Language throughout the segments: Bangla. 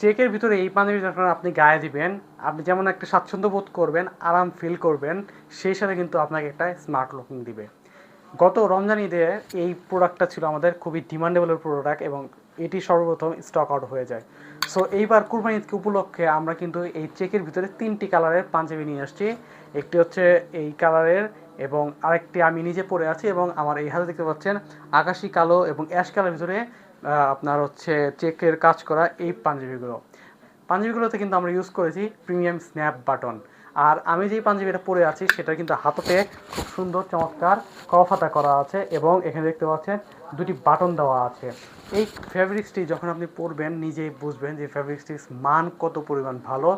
চেকের ভিতরে এই পাঞ্জাবি যখন আপনি গায়ে দিবেন, আপনি যেমন একটা স্বাচ্ছন্দ্য বোধ করবেন, আরাম ফিল করবেন, সেই সাথে কিন্তু আপনাকে একটা স্মার্ট লুকিং দিবে। গত রমজান ঈদে এই প্রোডাক্টটা ছিল আমাদের খুবই ডিমান্ডেবল প্রোডাক্ট এবং এটি সর্বপ্রথম স্টক আউট হয়ে যায়। সো এইবার কুরবানি ঈদকে উপলক্ষে আমরা কিন্তু এই চেকের ভিতরে তিনটি কালারের পাঞ্জাবি নিয়ে আসছি। একটি হচ্ছে এই কালারের এবং আরেকটি আমি নিজে পরে আছি এবং আমার এই হাতে দেখতে পাচ্ছেন আকাশি, কালো এবং অ্যাশ কালারের ভিতরে আপনার হচ্ছে চেকের কাজ করা এই পাঞ্জাবিগুলো। পাঞ্জাবিগুলোতে কিন্তু আমরা ইউজ করেছি প্রিমিয়াম স্ন্যাপ বাটন আর আমি যেই পাঞ্জাবিটা পরে আছি, সেটা কিন্তু হাততে খুব সুন্দর, চমৎকার কফাতা করা আছে এবং এখানে দেখতে পাচ্ছেন দুটি বাটন দেওয়া আছে। এই ফ্যাব্রিক্সটি যখন আপনি পরবেন, নিজেই বুঝবেন যে ফ্যাব্রিক্সটির মান কত পরিমাণ ভালো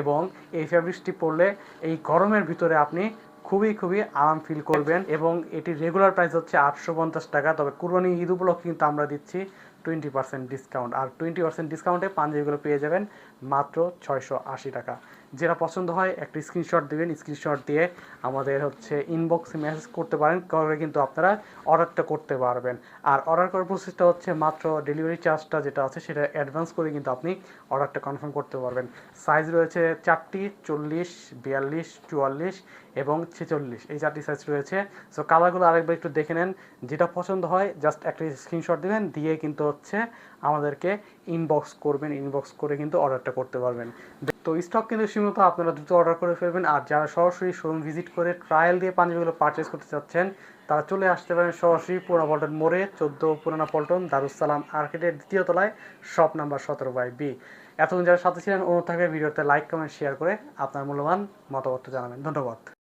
এবং এই ফ্যাব্রিক্সটি পরলে এই গরমের ভিতরে আপনি খুবই খুবই আরাম ফিল করবেন এবং এটি রেগুলার প্রাইস হচ্ছে আটশো পঞ্চাশ টাকা। তবে কুরবানি ঈদ উপলক্ষে কিন্তু আমরা দিচ্ছি টোয়েন্টি পার্সেন্ট ডিসকাউন্ট আর টোয়েন্টি পার্সেন্ট ডিসকাউন্টে পাঞ্জাবিগুলো পেয়ে যাবেন মাত্র ছয়শো আশি টাকা। যেটা পছন্দ হয়, একটা স্ক্রিনশট দিবেন স্ক্রিনশট দিয়ে আমাদের হচ্ছে ইনবক্সে মেসেজ করতে পারেন, করে কিন্তু আপনারা অর্ডারটা করতে পারবেন। আর অর্ডার করার প্রসেসটা হচ্ছে মাত্র ডেলিভারি চার্জটা যেটা আছে, সেটা অ্যাডভান্স করে কিন্তু আপনি অর্ডারটা কনফার্ম করতে পারবেন। সাইজ রয়েছে চারটি, চল্লিশ, বিয়াল্লিশ, চুয়াল্লিশ এবং ছেচল্লিশ। এই চারটি সাইজ রয়েছে। সো কালারগুলো আরেকবার একটু দেখে নেন। যেটা পছন্দ হয় জাস্ট একটা স্ক্রিনশট দেবেন, দিয়ে কিন্তু হচ্ছে আমাদেরকে ইনবক্স করবেন ইনবক্স করে কিন্তু অর্ডারটা করতে পারবেন। তো স্টক কিন্তু সীমিত, আপনারা দ্রুত অর্ডার করে ফেলবেন। আর যারা সরাসরি শোরুম ভিজিট করে ট্রায়াল দিয়ে পাঞ্জাবিগুলো পারচেস করতে চাচ্ছেন, তারা চলে আসতে পারেন সরাসরি পুরানা পল্টন মোড়ে, চোদ্দ পুরানা পল্টন দারুসালাম আর্কেটের দ্বিতীয় তলায় শপ নাম্বার সতেরো বাই বি। এতক্ষণ যারা সাথে ছিলেন অনুরোধ থাকবে ভিডিওতে লাইক কমেন্ট শেয়ার করে আপনার মূল্যবান মতামত জানাবেন। ধন্যবাদ।